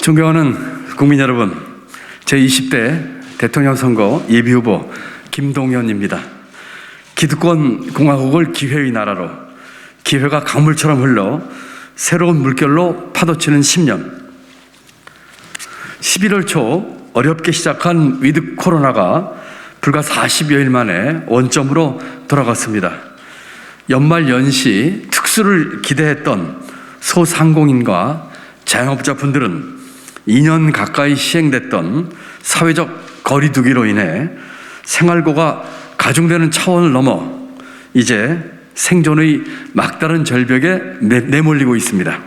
존경하는 국민 여러분, 제20대 대통령 선거 예비후보 김동연입니다. 기득권 공화국을 기회의 나라로 기회가 강물처럼 흘러 새로운 물결로 파도치는 10년. 11월 초 어렵게 시작한 위드 코로나가 불과 40여일 만에 원점으로 돌아갔습니다. 연말 연시 특수를 기대했던 소상공인과 자영업자 분들은 2년 가까이 시행됐던 사회적 거리두기로 인해 생활고가 가중되는 차원을 넘어 이제 생존의 막다른 절벽에 내- 내몰리고 있습니다.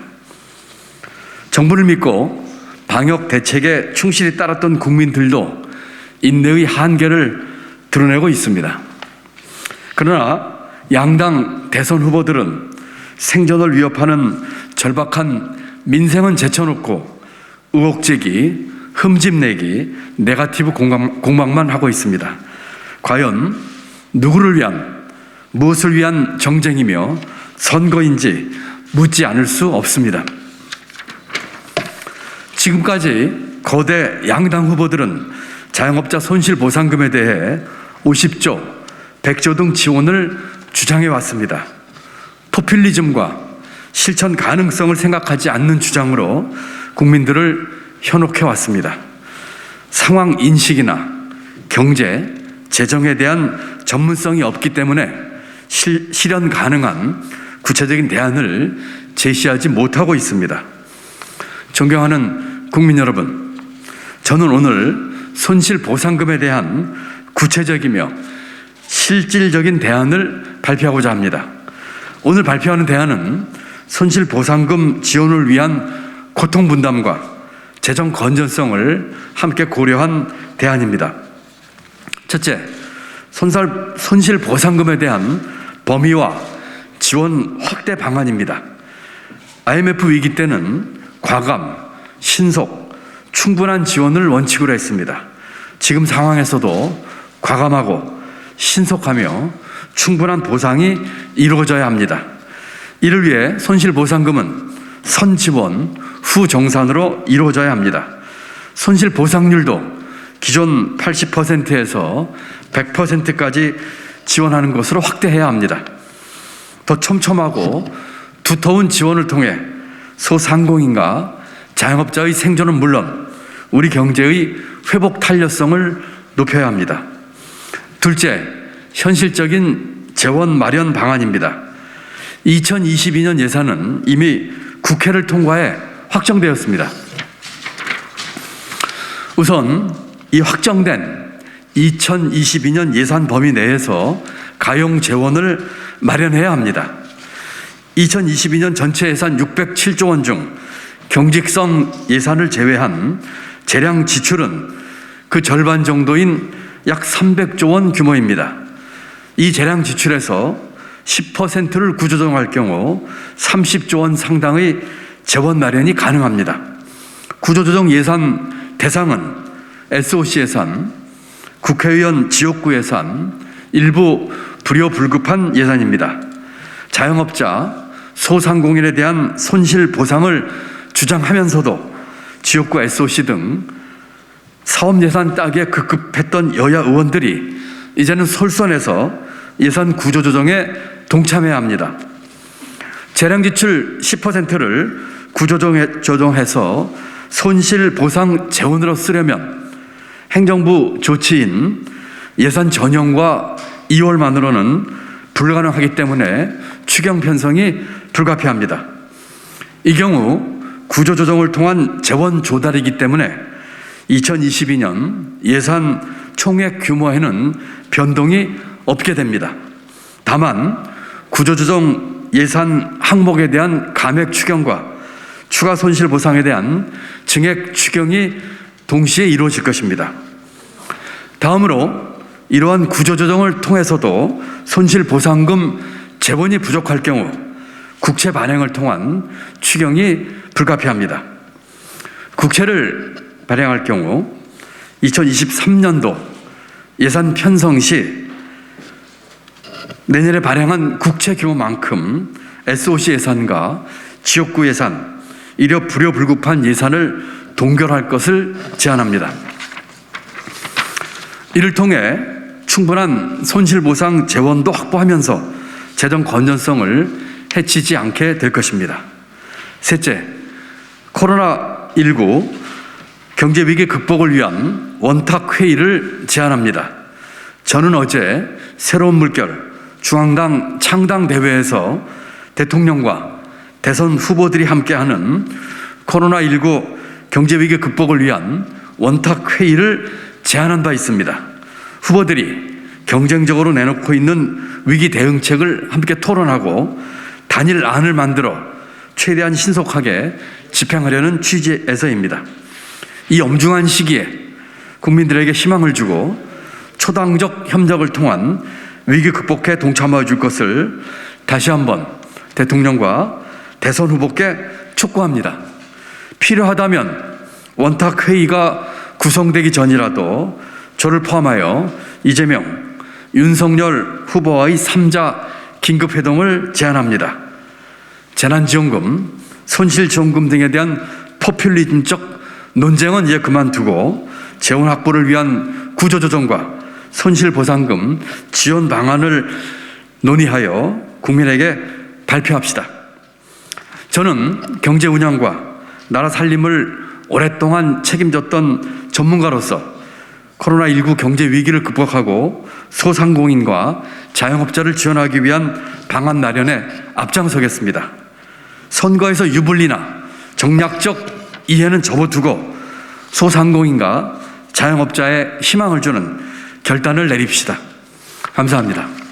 정부를 믿고 방역 대책에 충실히 따랐던 국민들도 인내의 한계를 드러내고 있습니다. 그러나 양당 대선 후보들은 생존을 위협하는 절박한 민생은 제쳐놓고 의혹제기, 흠집내기, 네가티브 공방, 공방 만 하고 있습니다. 과연 누구를 위한, 무엇을 위한 정쟁이며 선거인지 묻지 않을 수 없습니다. 지금까지 거대 양당 후보들은 자영업자 손실 보상금에 대해 50조, 100조 등 지원을 주장해 왔습니다. 포퓰리즘과 실천 가능성을 생각하지 않는 주장으로 국민들을 현혹해 왔습니다. 상황 인식이나 경제, 재정에 대한 전문성이 없기 때문에 실, 실현 가능한 구체적인 대안을 제시하지 못하고 있습니다. 존경하는 국민 여러분, 저는 오늘 손실 보상금에 대한 구체적이며 실질적인 대안을 발표하고자 합니다. 오늘 발표하는 대안은 손실 보상금 지원을 위한 고통 분담과 재정 건전성을 함께 고려한 대안입니다. 첫째, 손살, 손실 보상금에 대한 범위와 지원 확대 방안입니다. IMF 위기 때는 과감, 신속, 충분한 지원을 원칙으로 했습니다. 지금 상황에서도 과감하고 신속하며 충분한 보상이 이루어져야 합니다. 이를 위해 손실보상금은 선지원, 후정산으로 이루어져야 합니다. 손실 보상률도 기존 80%에서 100%까지 지원하는 것으로 확대해야 합니다. 더 촘촘하고 두터운 지원을 통해 소상공인과 자영업자의 생존은 물론 우리 경제의 회복 탄력성을 높여야 합니다. 둘째, 현실적인 재원 마련 방안입니다. 2022년 예산은 이미 국회를 통과해 확정되었습니다. 우선 이 확정된 2022년 예산 범위 내에서 가용 재원을 마련해야 합니다. 2022년 전체 예산 607조 원 중 경직성 예산을 제외한 재량 지출은 그 절반 정도인 약 300조 원 규모입니다. 이 재량 지출에서 10%를 구조조정할 경우 30조 원 상당의 재원 마련이 가능합니다. 구조조정 예산 대상은 SOC 예산, 국회의원 지역구 예산, 일부 불효불급한 예산입니다. 자영업자, 소상공인에 대한 손실 보상을 주장하면서도 지역구 SOC 등 사업 예산 따기에 급급했던 여야 의원들이 이제는 솔선해서 예산 구조 조정에 동참해야 합니다. 재량 지출 10%를 구조 조정해서 손실 보상 재원으로 쓰려면 행정부 조치인 예산 전형과 2월만으로는 불가능하기 때문에 추경 편성이 불가피합니다. 이 경우 구조조정을 통한 재원 조달이기 때문에 2022년 예산 총액 규모에는 변동이 없게 됩니다. 다만 구조조정 예산 항목에 대한 감액 추경과 추가 손실 보상에 대한 증액 추경이 동시에 이루어질 것입니다. 다음으로 이러한 구조조정을 통해서도 손실 보상금 재원이 부족할 경우 국채 발행을 통한 추경이 불가피합니다. 국채를 발행할 경우 2023년도 예산 편성 시 내년에 발행한 국채 규모만큼 SOC 예산과 지역구 예산, 이력 불효불급한 예산을 동결할 것을 제안합니다. 이를 통해 충분한 손실보상 재원도 확보하면서 재정 건전성을 해치지 않게 될 것입니다. 셋째, 코로나19 경제위기 극복을 위한 원탁회의를 제안합니다. 저는 어제 새로운 물결 중앙당 창당대회에서 대통령과 대선 후보들이 함께하는 코로나19 경제위기 극복을 위한 원탁회의를 제안한 바 있습니다. 후보들이 경쟁적으로 내놓고 있는 위기 대응책을 함께 토론하고 단일 안을 만들어 최대한 신속하게 집행하려는 취지에서입니다. 이 엄중한 시기에 국민들에게 희망을 주고 초당적 협력을 통한 위기 극복에 동참하여 줄 것을 다시 한번 대통령과 대선 후보께 촉구합니다. 필요하다면 원탁 회의가 구성되기 전이라도 저를 포함하여 이재명, 윤석열 후보와의 3자 긴급회동을 제안합니다. 재난지원금, 손실지원금 등에 대한 포퓰리즘적 논쟁은 이제 그만두고 재원 확보를 위한 구조조정과 손실보상금 지원 방안을 논의하여 국민에게 발표합시다. 저는 경제 운영과 나라 살림을 오랫동안 책임졌던 전문가로서 코로나19 경제 위기를 극복하고 소상공인과 자영업자를 지원하기 위한 방안 마련에 앞장서겠습니다. 선거에서 유불리나 정략적 이해는 접어두고 소상공인과 자영업자의 희망을 주는 결단을 내립시다. 감사합니다.